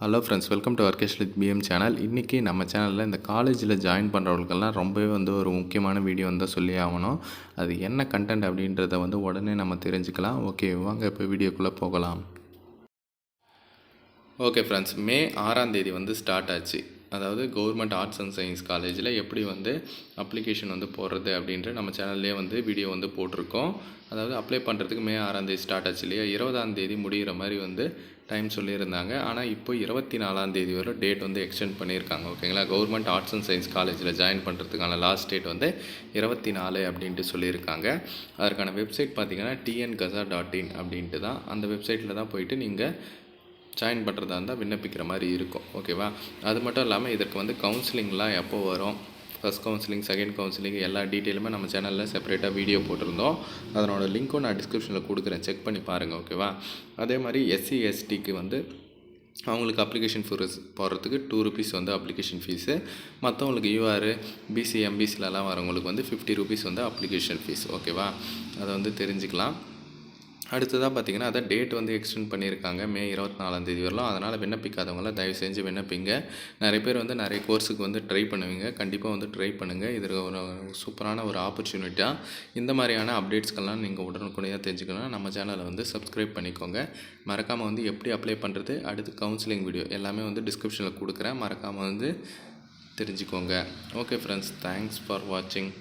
Hello friends welcome to Varkesh with PM channel இன்றைக்கி நம்ம சேனலில் இந்த காலேஜில் ஜாயின் பண்ணுறவங்களுக்கெல்லாம் ரொம்பவே வந்து ஒரு முக்கியமான வீடியோ வந்து சொல்லி ஆகணும். அது என்ன கண்டென்ட் அப்படின்றத வந்து உடனே நம்ம தெரிஞ்சுக்கலாம். ஓகே வாங்க இப்போ வீடியோக்குள்ளே போகலாம். ஓகே ஃப்ரெண்ட்ஸ் மே ஆறாம் தேதி வந்து ஸ்டார்ட் ஆச்சு. அதாவது கவர்மெண்ட் ஆர்ட்ஸ் அண்ட் சயின்ஸ் காலேஜில் எப்படி வந்து அப்ளிகேஷன் வந்து போடுறது அப்படின்ற நம்ம சேனல்லே வந்து வீடியோ வந்து போட்டிருக்கோம். அதாவது அப்ளை பண்ணுறதுக்கு மே ஆறாந்தேதி ஸ்டார்ட் ஆச்சு இல்லையா? இருபதாந்தேதி முடிகிற மாதிரி வந்து டைம் சொல்லியிருந்தாங்க. ஆனால் இப்போ இருபத்தி நாலாந்தேதி வரை டேட் வந்து எக்ஸ்டெண்ட் பண்ணியிருக்காங்க. ஓகேங்களா கவர்மெண்ட் ஆர்ட்ஸ் அண்ட் சயின்ஸ் காலேஜில் ஜாயின் பண்ணுறதுக்கான லாஸ்ட் டேட் வந்து இருபத்தி நாலு அப்படின்ட்டு சொல்லியிருக்காங்க. அதற்கான வெப்சைட் பார்த்திங்கன்னா டிஎன் கசா டாட் இன் அப்படின்ட்டு தான். அந்த வெப்சைட்டில் தான் போயிட்டு நீங்கள் ஜாயின் பண்ணுறதா இருந்தால் விண்ணப்பிக்கிற மாதிரி இருக்கும். ஓகேவா அது மட்டும் இல்லாமல் இதற்கு வந்து கவுன்சிலிங்லாம் எப்போ வரும்? ஃபஸ்ட் கவுன்சிலிங் செகண்ட் கவுன்சிலிங் எல்லா டீட்டெயிலுமே நம்ம சேனலில் செப்பரேட்டாக வீடியோ போட்டிருந்தோம். அதனோட லிங்க்கும் நான் டிஸ்கிரிப்ஷனில் கொடுக்குறேன். செக் பண்ணி பாருங்கள் ஓகேவா அதே மாதிரி எஸ்சி எஸ்டிக்கு வந்து அவங்களுக்கு அப்ளிகேஷன் ஃபீஸ் போடுறதுக்கு டூ ருபீஸ் வந்து அப்ளிகேஷன் ஃபீஸு மற்றவங்களுக்கு யூஆர் பிசி எம்பிசிலலாம் வரவங்களுக்கு வந்து ஃபிஃப்டி ருபீஸ் வந்து அப்ளிகேஷன் ஃபீஸ் ஓகேவா அதை வந்து தெரிஞ்சுக்கலாம். அடுத்ததாக பார்த்தீங்கன்னா அதை டேட் வந்து எக்ஸ்டெண்ட் பண்ணியிருக்காங்க. மே இருபத்தி நாலாந்தேதி வரலாம். அதனால் விண்ணப்பிக்காதவங்களாம் தயவு செஞ்சு விண்ணப்பிங்க. நிறைய பேர் வந்து நிறைய கோர்ஸுக்கு வந்து ட்ரை பண்ணுவீங்க. கண்டிப்பாக வந்து ட்ரை பண்ணுங்கள் இது ஒரு சூப்பரான ஒரு ஆப்பர்ச்சுனிட்டியாக இந்த மாதிரியான அப்டேட்ஸ்க்கெல்லாம் நீங்கள் உடனுக்குடையாக தெரிஞ்சுக்கணும் நம்ம சேனலை வந்து சப்ஸ்கிரைப் பண்ணிக்கோங்க. மறக்காமல் வந்து எப்படி அப்ளை பண்ணுறது அடுத்து கவுன்சிலிங் வீடியோ எல்லாமே வந்து டிஸ்கிரிப்ஷனில் கொடுக்குறேன். மறக்காமல் வந்து தெரிஞ்சுக்கோங்க. ஓகே ஃப்ரெண்ட்ஸ் தேங்க்ஸ் ஃபார் வாட்சிங்